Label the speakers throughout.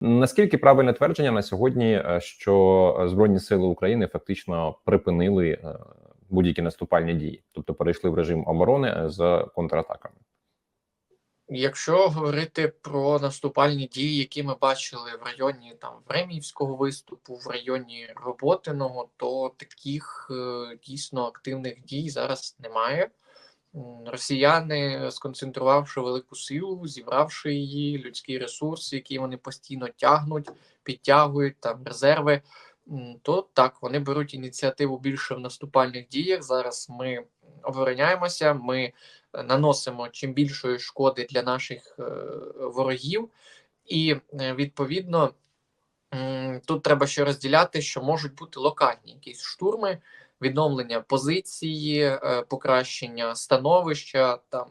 Speaker 1: Наскільки правильне твердження на сьогодні, е, що Збройні сили України фактично припинили е, будь-які наступальні дії, тобто перейшли в режим оборони е, з контратаками?
Speaker 2: Якщо говорити про наступальні дії, які ми бачили в районі там Времівського виступу, в районі Роботиного, то таких е, дійсно активних дій зараз немає. Росіяни, сконцентрувавши велику силу, зібравши її, людський ресурс, який вони постійно тягнуть, підтягують там резерви, то так вони беруть ініціативу більше в наступальних діях. Зараз ми обороняємося. Ми наносимо чим більшої шкоди для наших е, ворогів, і е, відповідно тут треба ще розділяти, що можуть бути локальні якісь штурми, відновлення позиції, е, покращення становища, там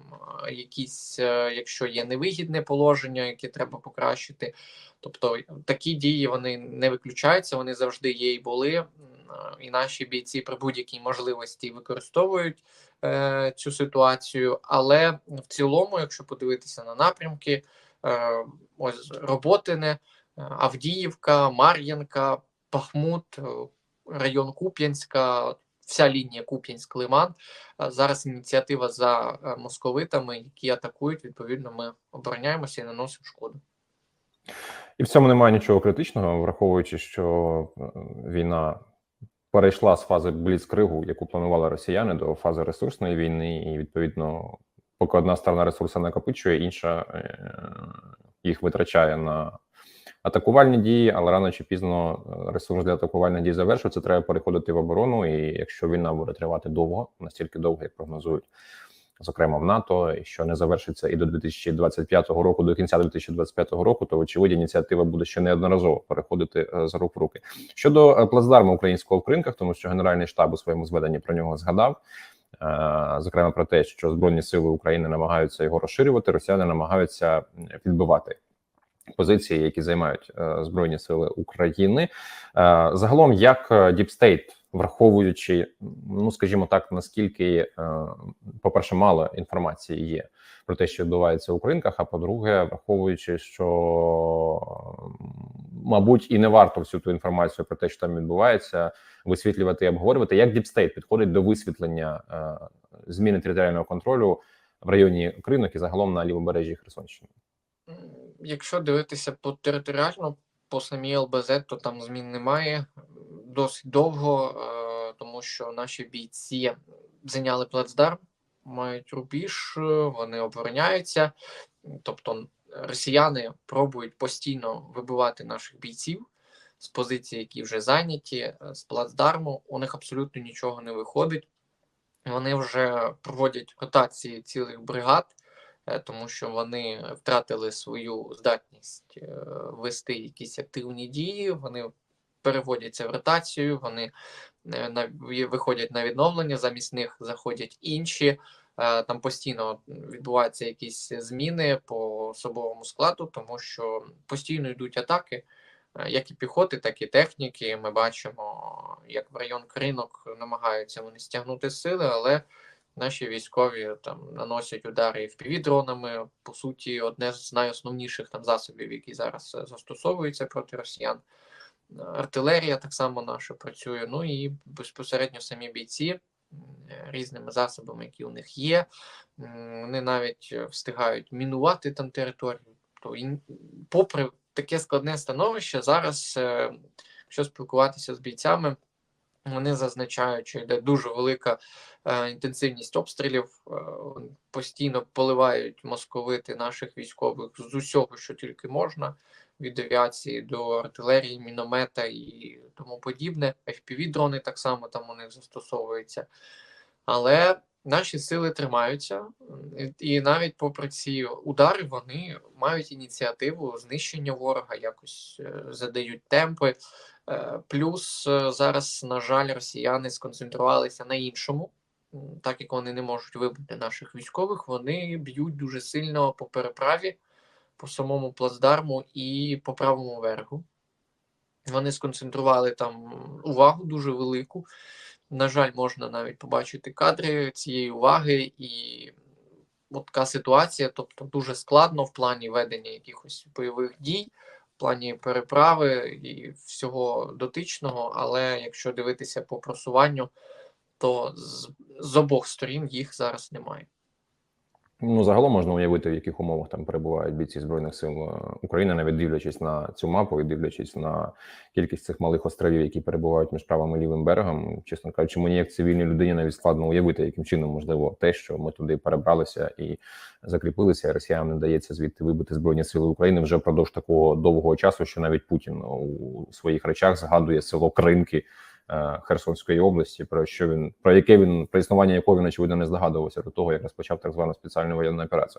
Speaker 2: е, якісь, е, якщо є невигідне положення, яке треба покращити. Тобто такі дії вони не виключаються, вони завжди є і були. І наші бійці при будь-якій можливості використовують е, цю ситуацію. Але в цілому, якщо подивитися на напрямки, е, ось Роботине, Авдіївка, Мар'їнка, Бахмут, е, район Куп'янська, вся лінія Куп'янськ-Лиман. Е, Зараз ініціатива за е, московитами, які атакують. Відповідно, ми обороняємося і наносимо шкоду.
Speaker 1: І в цьому немає нічого критичного, враховуючи, що е, війна перейшла з фази бліцкригу, яку планували росіяни, до фази ресурсної війни, і відповідно, поки одна сторона ресурси накопичує, інша їх витрачає на атакувальні дії, але рано чи пізно е, ресурс для атакувальних дій завершується. Треба переходити в оборону. І якщо війна буде тривати довго, настільки довго, як прогнозують. Зокрема, в НАТО, і що не завершиться і до 2025 року, до кінця 2025 року, то очевидь ініціатива буде ще неодноразово переходити е, з рук в руки. Щодо е, плацдарму українського в кринках, тому що Генеральний штаб у своєму зведенні про нього згадав. Зокрема, про те, що Збройні сили України намагаються його розширювати, росіяни намагаються відбивати позиції, які займають е, Збройні Сили України. Е, Загалом, як Діпстейт, враховуючи, ну скажімо так, наскільки, е, по-перше, мало інформації є про те, що відбувається у кринках. А по-друге, враховуючи, що мабуть і не варто всю ту інформацію про те, що там відбувається, висвітлювати і обговорювати, як Діпстейт підходить до висвітлення зміни територіального контролю в районі кринок і загалом на лівобережжі Херсонщини.
Speaker 2: Якщо дивитися по територіально, по самій ЛБЗ, то там змін немає досить довго, е, тому що наші бійці зайняли плацдарм, мають рубіж, е, вони обороняються. Тобто росіяни пробують постійно вибивати наших бійців з позицій, які вже зайняті, е, з плацдарму. У них абсолютно нічого не виходить. Вони вже проводять ротації цілих бригад тому що вони втратили свою здатність е, вести якісь активні дії. Вони переводяться в ротацію, вони е, виходять на відновлення, замість них заходять інші. Е, Там постійно відбуваються якісь зміни по особовому складу, тому що постійно йдуть атаки, е, як і піхоти, так і техніки. Ми бачимо, як в район кринок намагаються вони стягнути сили, але Наші військові там наносять удари FPV-дронами. По суті, одне з найосновніших там засобів, які зараз е, застосовуються проти росіян. Е, Артилерія так само наша працює. Ну і безпосередньо самі бійці е, різними засобами, які у них є. Вони навіть встигають мінувати там територію. То попри таке складне становище, зараз, якщо спілкуватися з бійцями, вони зазначають, що йде дуже велика е, інтенсивність обстрілів. Е, постійно поливають московити наших військових з усього, що тільки можна, від авіації до артилерії, міномета і тому подібне. FPV-дрони так само там у них застосовуються. Але наші сили тримаються, і- і навіть попри ці удари, вони мають ініціативу знищення ворога, якось е, задають темпи. Е, Плюс е, зараз, на жаль, росіяни сконцентрувалися на іншому. Так як вони не можуть вибити наших військових, вони б'ють дуже сильно по переправі, по самому плацдарму і по правому берегу. Вони сконцентрували там увагу дуже велику. На жаль, можна навіть побачити кадри цієї уваги, і от така ситуація, тобто дуже складно в плані ведення якихось бойових дій плані переправи і всього дотичного, але якщо дивитися по просуванню, то з, з обох сторін їх зараз немає.
Speaker 1: Ну, загалом можна уявити, в яких умовах там перебувають бійці збройних сил е, України, навіть дивлячись на цю мапу і дивлячись на кількість цих малих островів, які перебувають між правим і лівим берегом. Чесно кажучи, мені як цивільній людині навіть складно уявити, яким чином можливо те, що ми туди перебралися і закріпилися. Росіянам не дається звідти вибити збройні сили України вже впродовж такого довгого часу, що навіть Путін у своїх речах згадує село Кринки. Е, Херсонської області, про що він про яке він про існування якого він очевидно не здогадувався до того, як розпочав так звану спеціальну воєнну операцію.